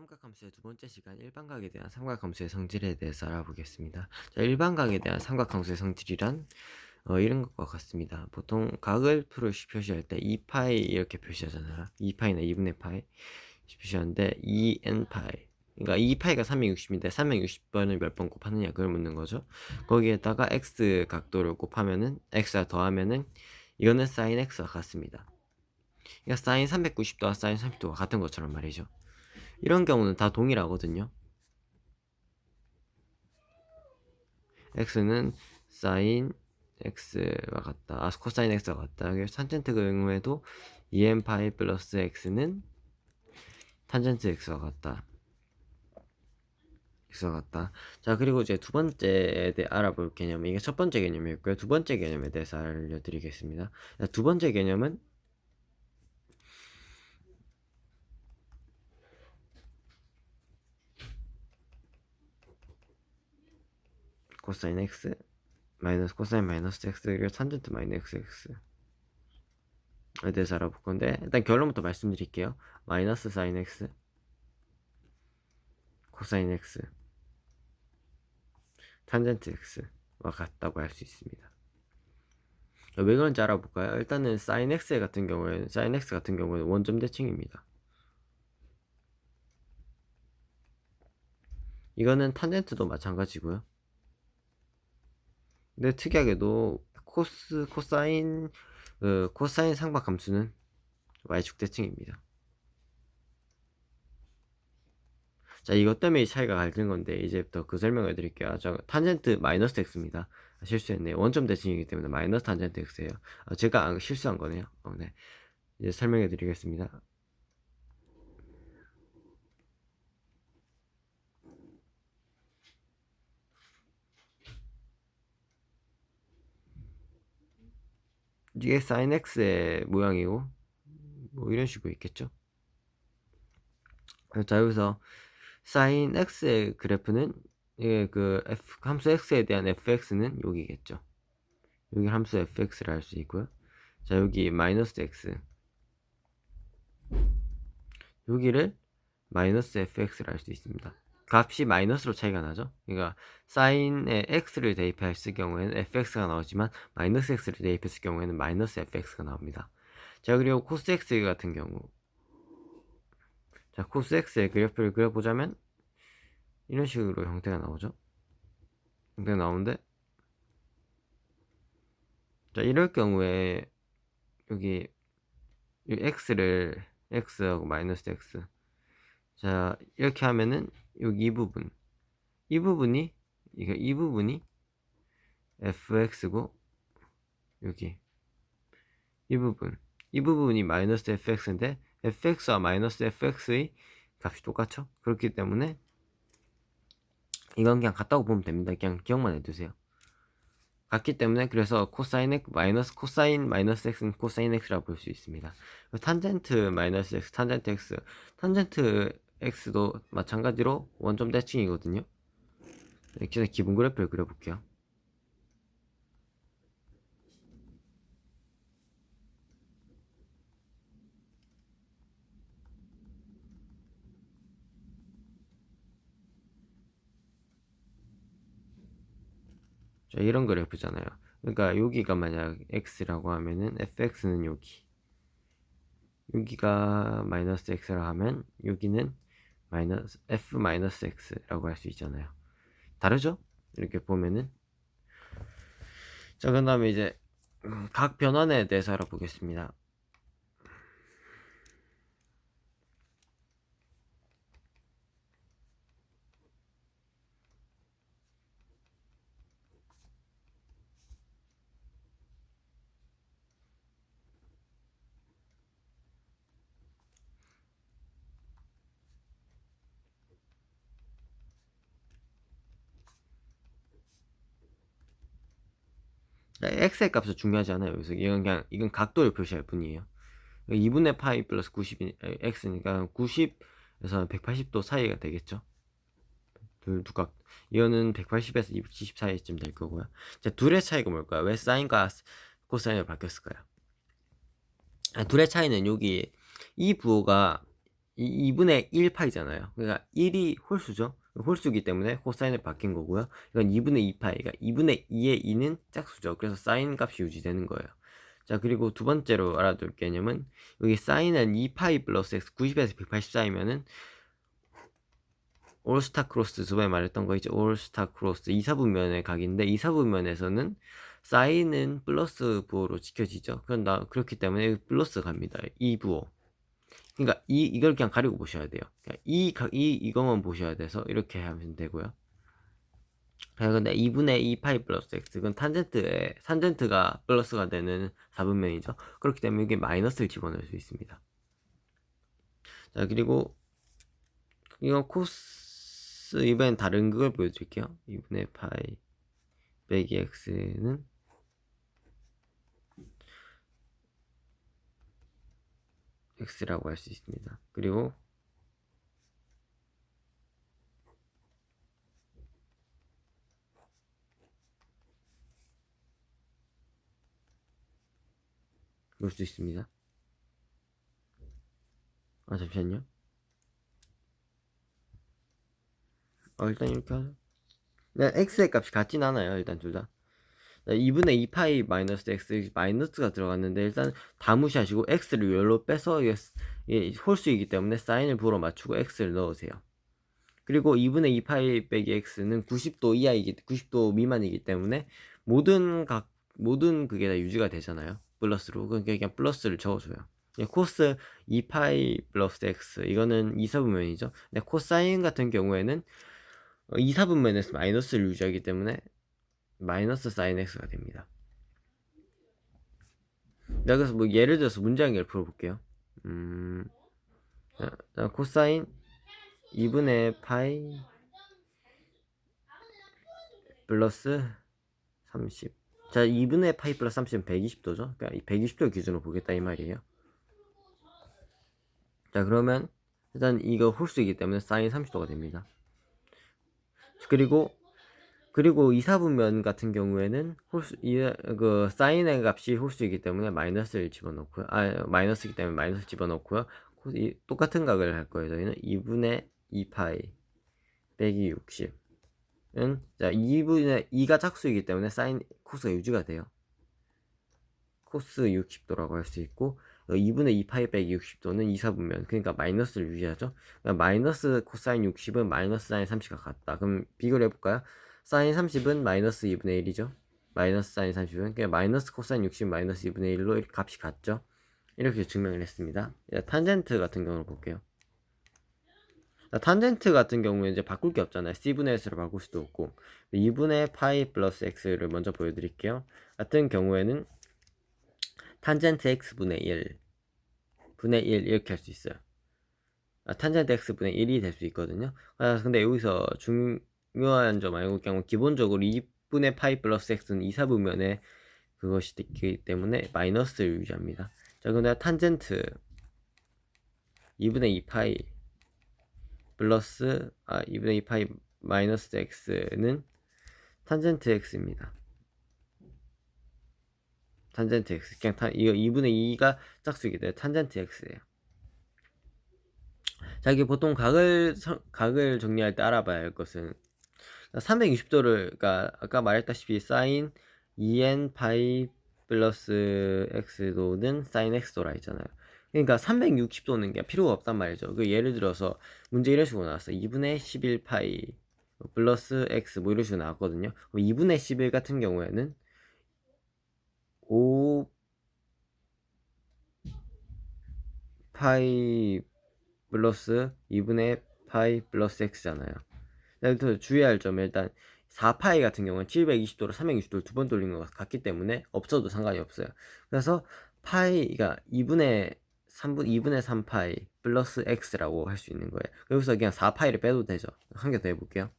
삼각함수의 두 번째 시간 일반각에 대한 삼각함수의 성질에 대해서 알아보겠습니다. 자, 일반각에 대한 삼각함수의 성질이란 어, 이런 것과 같습니다. 보통 각을 표시, 표시할 때 2파이 이렇게 표시하잖아요. 2파이나 2분의 파이 표시하는데 2n파이 그러니까 2파이가 360인데 360번을 몇 번 곱하느냐 그걸 묻는 거죠. 거기에다가 x 각도를 곱하면은 x가 더하면은 이거는 sin x와 같습니다. 그러니까 sin 390도와 sin 30도가 같은 것처럼 말이죠. 이런 경우는 다 동일하거든요. x는 sin x와 같다. 아, 코사인 x와 같다. 그래서 탄젠트 경우에도 2n 파이 플러스 x는 탄젠트 x와 같다. x와 같다. 자, 그리고 이제 두 번째에 대해 알아볼 개념은 이게 첫 번째 개념이었고요. 두 번째 개념에 대해서 알려드리겠습니다. 자, 두 번째 개념은 코사인 x 마이너스 코사인 마이너스 x 그리고 탄젠트 마이너스 x에 대해서 알아볼 건데 일단 결론부터 말씀드릴게요. 마이너스 사인 x 코사인 x 탄젠트 x와 같다고 할 수 있습니다. 왜 그런지 알아볼까요? 일단은 사인 x 같은 경우에는 사인 x 같은 경우에는 원점 대칭입니다. 이거는 탄젠트도 마찬가지고요. 근데 특이하게도 코스 코사인 그 코사인 삼각함수는 y축 대칭입니다. 자 이것 때문에 이 차이가 갈리는 건데 이제부터 그 설명을 드릴게요. 저 탄젠트 마이너스 x입니다. 아, 실수했네요. 원점 대칭이기 때문에 마이너스 탄젠트 x예요. 아, 제가 안- 실수한 거네요. 어, 네. 이제 설명해 드리겠습니다. 이게 sin x의 모양이고 뭐 이런 식으로 있겠죠. 자 여기서 sin x의 그래프는 이게 그 f 함수 x에 대한 fx는 여기겠죠. 여기 함수 fx를 할수 있고요. 자 여기 마이너스 x 여기를 마이너스 fx를 할수 있습니다. 값이 마이너스로 차이가 나죠. 그러니까 사인에 x를 대입했을 경우에는 fx가 나오지만 마이너스 x를 대입했을 경우에는 마이너스 fx가 나옵니다. 자 그리고 코스 x 같은 경우 자 코스 x의 그래프를 그려보자면 이런 식으로 형태가 나오죠. 형태가 나오는데 자 이럴 경우에 여기 이 x를 x하고 마이너스 x 자 이렇게 하면은 여기 이 부분. 이 부분이 이거 이 부분이 fx고 여기. 이 부분. 이 부분이 마이너스 fx인데 fx와 마이너스 fx의 값이 똑같죠? 그렇기 때문에 이건 그냥 같다고 보면 됩니다. 그냥 기억만 해두세요. 같기 때문에 그래서 코사인 x 마이너스 코사인 마이너스 x는 코사인 x라고 볼수 있습니다. 탄젠트 마이너스 x 탄젠트 x. 탄젠트 x도 마찬가지로 원점 대칭이거든요. 이렇게 기본 그래프를 그려볼게요. 자 이런 그래프잖아요. 그러니까 여기가 만약 x라고 하면은 fx는 여기. 여기가 마이너스 x라 하면 여기는 마이너스 f 마이너스 x라고 할 수 있잖아요. 다르죠? 이렇게 보면은. 자 그 다음에 이제 음, 각 변환에 대해서 알아보겠습니다 x의 값은 중요하지 않아요. 여기서 이건 그냥 이건 각도를 표시할 뿐이에요. 2분의 파이 플러스 90이 x니까 90에서 180도 사이가 되겠죠. 둘 두각 이거는 180에서 270 사이쯤 될 거고요. 자, 둘의 차이가 뭘까요? 왜 사인과 코사인으로 바뀌었을까요? 아, 둘의 차이는 여기 이 부호가 이 2분의 1파이잖아요. 그러니까 1이 홀수죠. 홀수기 때문에 코사인을 바뀐 거고요. 이건 2분의 2파이가 2분의 2의 2는 짝수죠. 그래서 사인 값이 유지되는 거예요. 자 그리고 두 번째로 알아둘 개념은 여기 사인은 2파이 플러스 x 90에서 184이면은 올스타 크로스 저번에 말했던 거 있죠 올스타 크로스 이사분면의 각인데 이사분면에서는 사인은 플러스 부호로 지켜지죠 그럼 나 그렇기 때문에 플러스 갑니다 이 부호 그러니까 이 이걸 그냥 가리고 보셔야 돼요. 그러니까 이, 가- 이 이거만 보셔야 돼서 이렇게 하면 되고요. 자, 근데 2분의 2 파이 플러스 x 그건 탄젠트에 탄젠트가 플러스가 되는 4분면이죠. 그렇기 때문에 이게 마이너스를 집어넣을 수 있습니다. 자 그리고 이건 코스 이번엔 다른 그걸 보여드릴게요. 2분의 파이 빼기 x는 x라고 할 수 있습니다. 그리고 볼수 있습니다. 아 잠시만요. 어 일단 이렇게 하죠. 네, x의 값이 같진 않아요 일단 둘 다 2분의 2파이 마이너스 x 마이너스가 들어갔는데 일단 다 무시하시고 x를 열로 빼서 홀수이기 때문에 사인을 불어 맞추고 x를 넣으세요. 그리고 2분의 2파이 빼기 x는 90도 이하이기 90도 미만이기 때문에 모든 각 모든 그게 다 유지가 되잖아요. 플러스로. 그러니까 그냥 플러스를 적어줘요. 코스 2파이 플러스 x. 이거는 이사분면이죠. 근데 코사인 같은 경우에는 어, 이사분면에서 마이너스를 유지하기 때문에 마이너스 사인 x가 됩니다. 자, 그래서 뭐 예를 들어서 개를 풀어볼게요. 음, 코사인 2분의 파이 플러스 30. 자, 2분의 파이 플러스 30은 120도죠. 그러니까 이 120도 기준으로 보겠다 이 말이에요. 자, 그러면 일단 이거 홀수이기 때문에 사인 30도가 됩니다. 그리고 그리고 이사분면 같은 경우에는 홀수 이, 그 사인의 값이 홀수이기 때문에 마이너스를 집어넣고요. 아 마이너스이기 때문에 마이너스 집어넣고요. 코- 이, 똑같은 각을 할 거예요. 저희는 2분의 2파이 빼기 60은 자 2분의 2가 짝수이기 때문에 사인 코스가 유지가 돼요. 코스 60도라고 할 수 있고 2분의 2파이 빼기 60도는 이사분면 그러니까 마이너스를 유지하죠. 그러니까 마이너스 코사인 60은 마이너스 사인 30과 같다. 그럼 비교를 해볼까요? 사인 30은 마이너스 2분의 1이죠. 마이너스 사인 30은 그러니까 마이너스 코사인 60 마이너스 2분의 1로 이렇게 값이 같죠. 이렇게 증명을 했습니다. 탄젠트 같은 경우를 볼게요. 자, 탄젠트 같은 경우에 이제 바꿀 게 없잖아요. c분의 s로 바꿀 수도 없고 2분의 파이 플러스 x를 먼저 보여드릴게요. 같은 경우에는 탄젠트 x분의 1 분의 1 이렇게 할 수 있어요. 아, 탄젠트 x분의 1이 될 수 있거든요. 아, 근데 여기서 중 요한 점 알고 그냥 기본적으로 2분의 파이 플러스 x는 이사분면에 그것이 있기 때문에 마이너스를 유지합니다. 자, 근데 탄젠트 2분의 2파이 플러스 아 2분의 2파이 마이너스 x는 탄젠트 x입니다. 탄젠트 x 그냥 탄 이거 2분의 2가 짝수이기 때문에 탄젠트 x예요. 자, 이게 보통 각을 서- 각을 정리할 때 알아봐야 할 것은 360도를 그러니까 아까 말했다시피 사인 2n 파이 플러스 x도는 사인 x도라 했잖아요. 그러니까 360도는 게 필요가 없단 말이죠. 그 예를 들어서 문제 이런 식으로 나왔어. 2분의 11 파이 플러스 x 뭐 이런 식으로 나왔거든요. 그럼 2분의 11 같은 경우에는 5 파이 플러스 2분의 파이 플러스 x잖아요. 그래서 주의할 점은 일단 4파이 같은 경우는 720도로 360도를 두 번 돌린 것 같기 때문에 없어도 상관이 없어요. 그래서 파이가 2분의 3분 2분의 3파이 플러스 x라고 할 수 있는 거예요. 여기서 그냥 4파이를 빼도 되죠. 한 개 더 해볼게요.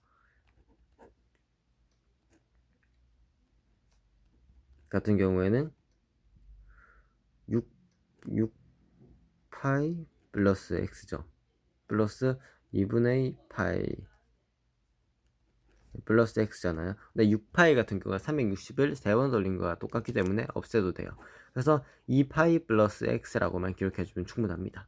같은 경우에는 6 6파이 플러스 x죠. 플러스 2분의 파이 플러스 x잖아요. 근데 6파이 같은 경우는 360을 3번 돌린 거와 똑같기 때문에 없애도 돼요. 그래서 2파이 플러스 x라고만 기록해주면 충분합니다.